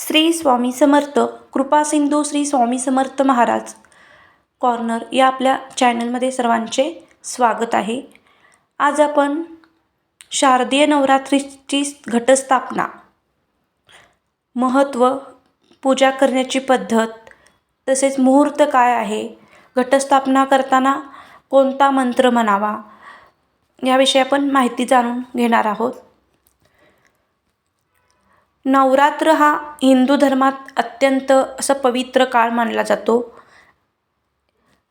श्री स्वामी समर्थ कृपासिंधू श्री स्वामी समर्थ महाराज कॉर्नर या आपल्या चॅनलमध्ये सर्वांचे स्वागत आहे. आज आपण शारदीय नवरात्रीची घटस्थापना महत्त्व पूजा करण्याची पद्धत तसेच मुहूर्त काय आहे घटस्थापना करताना कोणता मंत्र म्हणावा याविषयी आपण माहिती जाणून घेणार आहोत. नवरात्र हा हिंदू धर्मात अत्यंत असं पवित्र काळ मानला जातो.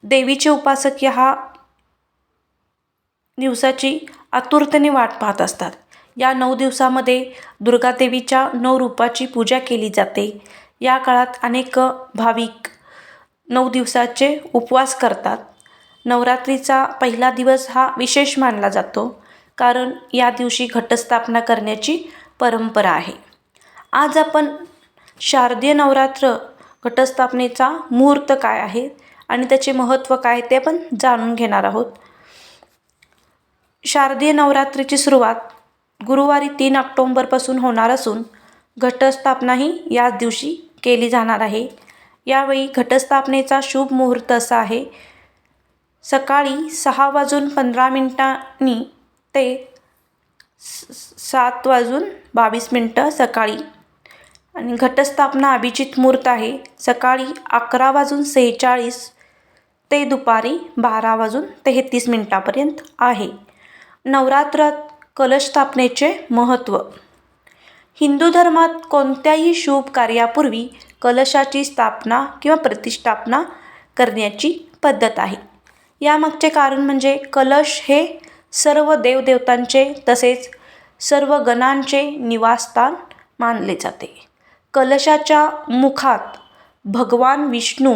देवीचे उपासक ह्या दिवसाची आतुरतेने वाट पाहत असतात. या नऊ दिवसामध्ये दुर्गादेवीच्या नऊ रूपाची पूजा केली जाते. या काळात अनेक भाविक नऊ दिवसाचे उपवास करतात. नवरात्रीचा पहिला दिवस हा विशेष मानला जातो. कारण या दिवशी घटस्थापना करण्याची परंपरा आहे. आज आपण शारदीय नवरात्र घटस्थापनेचा मुहूर्त काय आहे आणि त्याचे महत्त्व काय ते आपण जाणून घेणार आहोत. शारदीय नवरात्रीची सुरुवात गुरुवारी तीन ऑक्टोंबरपासून होणार असून घटस्थापनाही याच दिवशी केली जाणार आहे. यावेळी घटस्थापनेचा शुभ मुहूर्त असा आहे. सकाळी सहा वाजून पंधरा मिनटांनी ते सात वाजून बावीस मिनटं सकाळी आणि घटस्थापना अभिजित मूर्त आहे. सकाळी अकरा वाजून सेहेचाळीस ते दुपारी बारा वाजून तेहतीस मिनटापर्यंत आहे. नवरात्रात कलश स्थापनेचे महत्त्व. हिंदू धर्मात कोणत्याही शुभ कार्यापूर्वी कलशाची स्थापना किंवा प्रतिष्ठापना करण्याची पद्धत आहे. यामागचे कारण म्हणजे कलश हे सर्व देवदेवतांचे तसेच सर्व गणांचे निवासस्थान मानले जाते. कलशाच्या मुखात भगवान विष्णू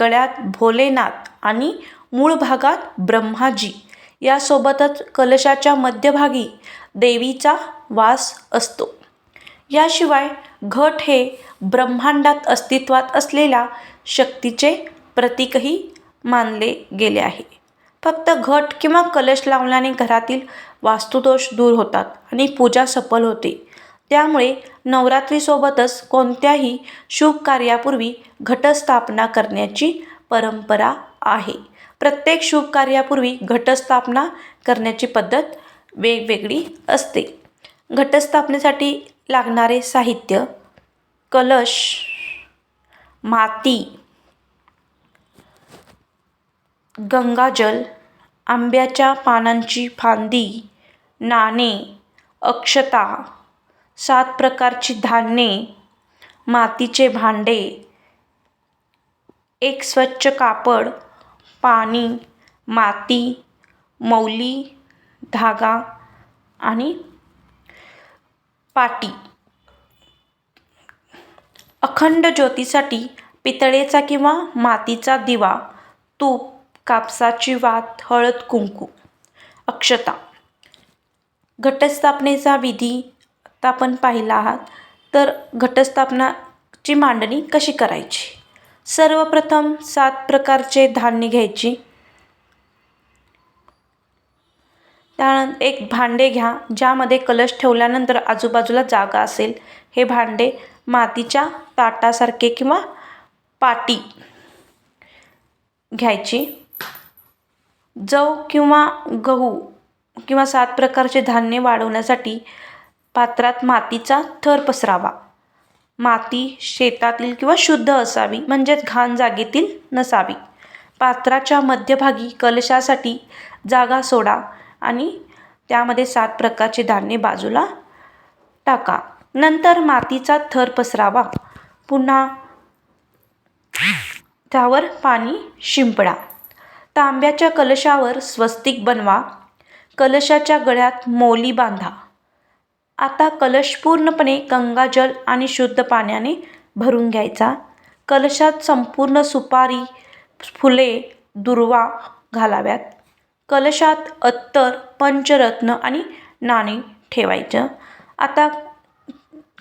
गळ्यात भोलेनाथ आणि मूळ भागात ब्रह्माजी यासोबतच कलशाच्या मध्यभागी देवीचा वास असतो. याशिवाय घट हे ब्रह्मांडात अस्तित्वात असलेल्या शक्तीचे प्रतीकही मानले गेले आहे. फक्त घट किंवा कलश लावल्याने घरातील वास्तुदोष दूर होतात आणि पूजा सफल होते. त्यामुळे नवरात्रीसोबतच कोणत्याही शुभ कार्यापूर्वी घटस्थापना करण्याची परंपरा आहे. प्रत्येक शुभ कार्यापूर्वी घटस्थापना करण्याची पद्धत वेगवेगळी असते. घटस्थापनेसाठी लागणारे साहित्य कलश माती गंगाजल आंब्याच्या पानांची फांदी नाणे अक्षता सात प्रकारची धान्ये मातीचे भांडे एक स्वच्छ कापड पाणी माती मौली धागा आणि पाटी. अखंड ज्योतीसाठी पितळेचा किंवा मातीचा दिवा तूप कापसाची वात हळद कुंकू. अक्षता. घटस्थापनेचा विधी आता आपण पाहिला आहात तर घटस्थापनाची मांडणी कशी करायची? सर्वप्रथम सात प्रकारचे धान्य घ्यायची. त्यानंतर एक भांडे घ्या ज्यामध्ये कलश ठेवल्यानंतर आजूबाजूला जागा असेल. हे भांडे मातीच्या ताटासारखे किंवा पाटी घ्यायची. जव किंवा गहू किंवा सात प्रकारचे धान्य वाढवण्यासाठी पात्रात मातीचा थर पसरावा. माती शेतातील किंवा शुद्ध असावी म्हणजेच घाण जागेतील नसावी. पात्राच्या मध्यभागी कलशासाठी जागा सोडा आणि त्यामध्ये सात प्रकारचे धान्य बाजूला टाका. नंतर मातीचा थर पसरावा. पुन्हा त्यावर पाणी शिंपडा. तांब्याच्या कलशावर स्वस्तिक बनवा. कलशाच्या गळ्यात मोली बांधा. आता कलश पूर्णपणे गंगाजल आणि शुद्ध पाण्याने भरून घ्यायचा. कलशात संपूर्ण सुपारी फुले दुर्वा घालाव्यात. कलशात अत्तर पंचरत्न आणि नाणे ठेवायचं. आता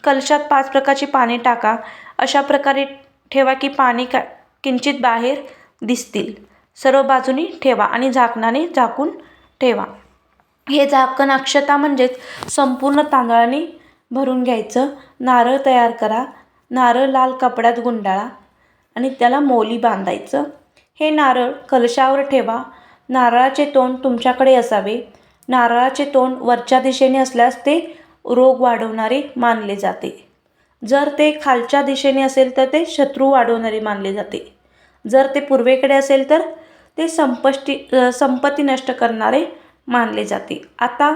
कलशात पाच प्रकारची पाने टाका. अशा प्रकारे ठेवा की पाणी का किंचित बाहेर दिसतील. सर्व बाजूनी ठेवा आणि झाकणाने झाकून ठेवा. हे झाकण अक्षता म्हणजेच संपूर्ण तांदळाने भरून घ्यायचं. नारळ तयार करा. नारळ लाल कपड्यात गुंडाळा आणि त्याला मोली बांधायचं. हे नारळ कलशावर ठेवा. नारळाचे तोंड तुमच्याकडे असावे. नारळाचे तोंड वरच्या दिशेने असल्यास ते रोग वाढवणारे मानले जाते. जर ते खालच्या दिशेने असेल तर ते शत्रू वाढवणारे मानले जाते. जर ते पूर्वेकडे असेल तर ते संपष्टी संपत्ती नष्ट करणारे मानले जाते. आता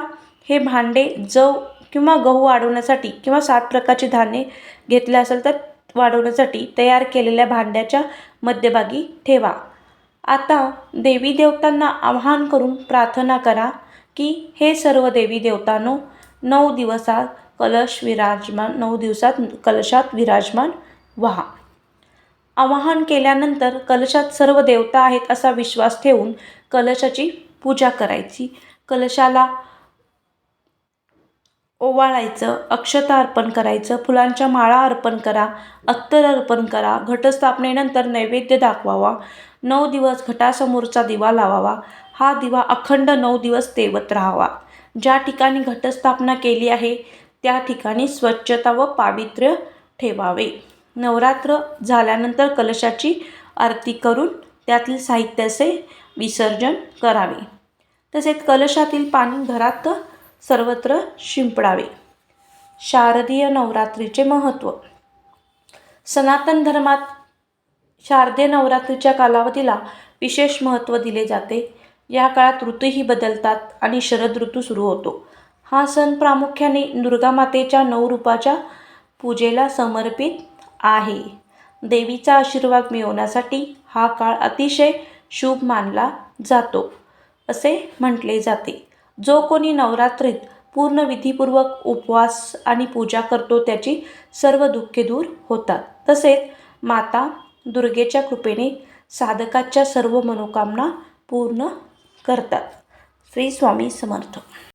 हे भांडे जव किंवा गहू वाढवण्यासाठी किंवा सात प्रकारची धान्ये घेतले असेल तर वाढवण्यासाठी तयार केलेल्या भांड्याच्या मध्यभागी ठेवा. आता देवी देवतांना आवाहन करून प्रार्थना करा की हे सर्व देवी देवतांनो नऊ दिवसात कलश विराजमान नऊ दिवसात कलशात विराजमान व्हा. आवाहन केल्यानंतर कलशात सर्व देवता आहेत असा विश्वास ठेवून कलशाची पूजा करायची. कलशाला ओवाळायचं अक्षता अर्पण करायचं फुलांच्या माळा अर्पण करा अत्तर अर्पण करा घटस्थापनेनंतर नैवेद्य दाखवावा नऊ दिवस घटासमोरचा दिवा लावावा हा दिवा अखंड नऊ दिवस तेवत राहावा. ज्या ठिकाणी घटस्थापना केली आहे त्या ठिकाणी स्वच्छता व पावित्र्य ठेवावे. नवरात्र झाल्यानंतर कलशाची आरती करून त्यातील साहित्याचे विसर्जन करावे. तसेच कलशातील पाणी घरात सर्वत्र शिंपडावे. शारदीय नवरात्रीचे महत्त्व सनातन धर्मात शारदीय नवरात्रीच्या कालावधीला विशेष महत्त्व दिले जाते. या काळात ऋतूही बदलतात आणि शरद ऋतू सुरू होतो. हा सण प्रामुख्याने दुर्गा मातेच्या नऊ रूपाच्या पूजेला समर्पित आहे. देवीचा आशीर्वाद मिळवण्यासाठी हा काळ अतिशय शुभ मानला जातो असे म्हटले जाते. जो कोणी नवरात्रीत पूर्ण विधीपूर्वक उपवास आणि पूजा करतो त्याची सर्व दुःखे दूर होतात. तसेच माता दुर्गेच्या कृपेने साधकाच्या सर्व मनोकामना पूर्ण करतात. श्री स्वामी समर्थ.